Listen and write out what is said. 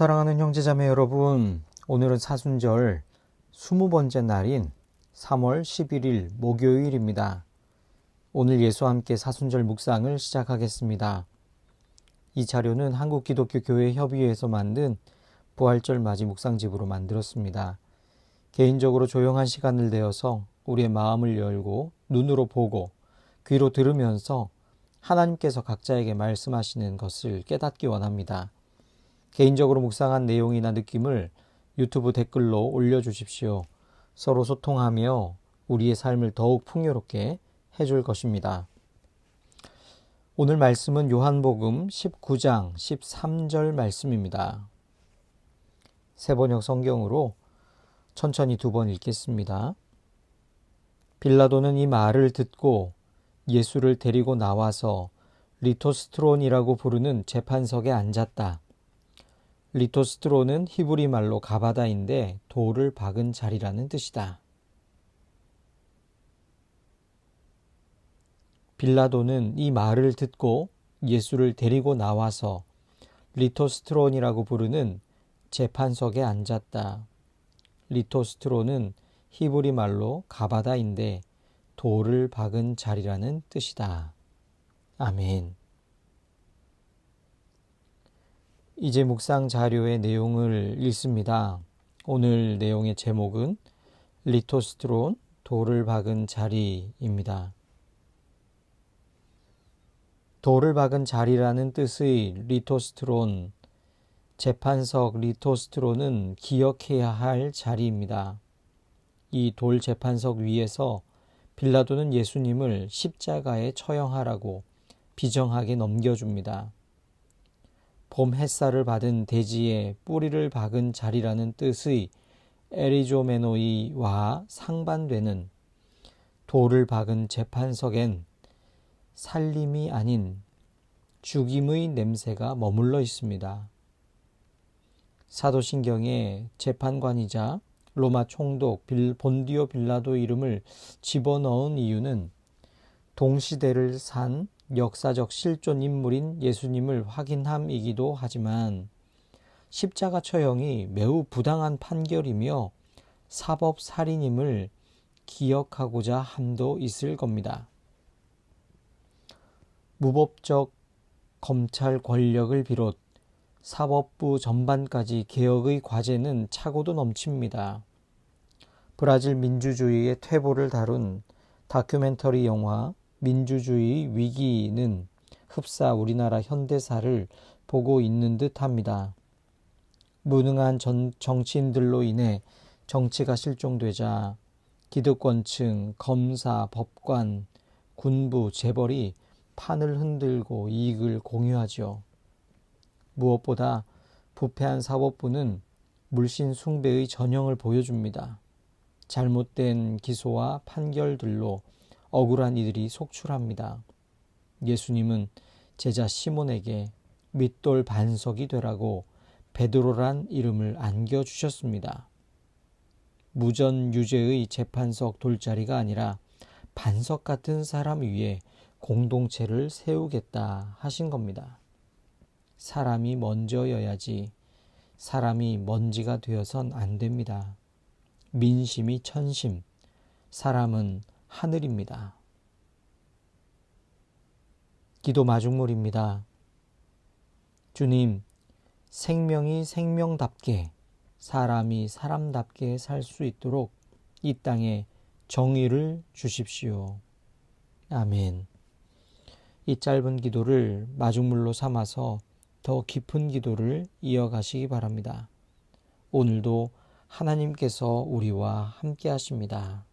사랑하는 형제자매 여러분, 오늘은 사순절 20번째 날인 3월 11일 목요일입니다. 오늘 예수와 함께 사순절 묵상을 시작하겠습니다. 이 자료는 한국기독교교회 협의회에서 만든 부활절 맞이 묵상집으로 만들었습니다. 개인적으로 조용한 시간을 내어서 우리의 마음을 열고 눈으로 보고 귀로 들으면서 하나님께서 각자에게 말씀하시는 것을 깨닫기 원합니다. 개인적으로 묵상한 내용이나 느낌을 유튜브 댓글로 올려주십시오. 서로 소통하며 우리의 삶을 더욱 풍요롭게 해줄 것입니다. 오늘 말씀은 요한복음 19장 13절 말씀입니다. 세번역 성경으로 천천히 두 번 읽겠습니다. 빌라도는 이 말을 듣고 예수를 데리고 나와서 리토스트론이라고 부르는 재판석에 앉았다. 리토스트로는 히브리 말로 가바다인데 돌을 박은 자리라는 뜻이다. 빌라도는 이 말을 듣고 예수를 데리고 나와서 리토스트론이라고 부르는 재판석에 앉았다. 리토스트로는 히브리 말로 가바다인데 돌을 박은 자리라는 뜻이다. 아멘. 이제 묵상 자료의 내용을 읽습니다. 오늘 내용의 제목은 리토스트론 돌을 박은 자리입니다. 돌을 박은 자리라는 뜻의 리토스트론 재판석 리토스트론은 기억해야 할 자리입니다. 이 돌 재판석 위에서 빌라도는 예수님을 십자가에 처형하라고 비정하게 넘겨줍니다. 봄 햇살을 받은 대지에 뿌리를 박은 자리라는 뜻의 에리조메노이와 상반되는 돌을 박은 재판석엔 살림이 아닌 죽임의 냄새가 머물러 있습니다. 사도신경에 재판관이자 로마 총독 빌, 본디오 빌라도 이름을 집어넣은 이유는 동시대를 산 역사적 실존 인물인 예수님을 확인함이기도 하지만 십자가 처형이 매우 부당한 판결이며 사법 살인임을 기억하고자 함도 있을 겁니다. 무법적 검찰 권력을 비롯 사법부 전반까지 개혁의 과제는 차고도 넘칩니다. 브라질 민주주의의 퇴보를 다룬 다큐멘터리 영화 민주주의 위기는 흡사 우리나라 현대사를 보고 있는 듯 합니다. 무능한 전, 정치인들로 인해 정치가 실종되자 기득권층, 검사, 법관, 군부, 재벌이 판을 흔들고 이익을 공유하죠. 무엇보다 부패한 사법부는 물씬 숭배의 전형을 보여줍니다. 잘못된 기소와 판결들로 억울한 이들이 속출합니다. 예수님은 제자 시몬에게 밑돌 반석이 되라고 베드로란 이름을 안겨 주셨습니다. 무전 유죄의 재판석 돌자리가 아니라 반석 같은 사람 위에 공동체를 세우겠다 하신 겁니다. 사람이 먼저여야지 사람이 먼지가 되어선 안 됩니다. 민심이 천심, 사람은 하늘입니다. 기도 마중물입니다. 주님, 생명이 생명답게, 사람이 사람답게 살 수 있도록 이 땅에 정의를 주십시오. 아멘. 이 짧은 기도를 마중물로 삼아서 더 깊은 기도를 이어가시기 바랍니다. 오늘도 하나님께서 우리와 함께 하십니다.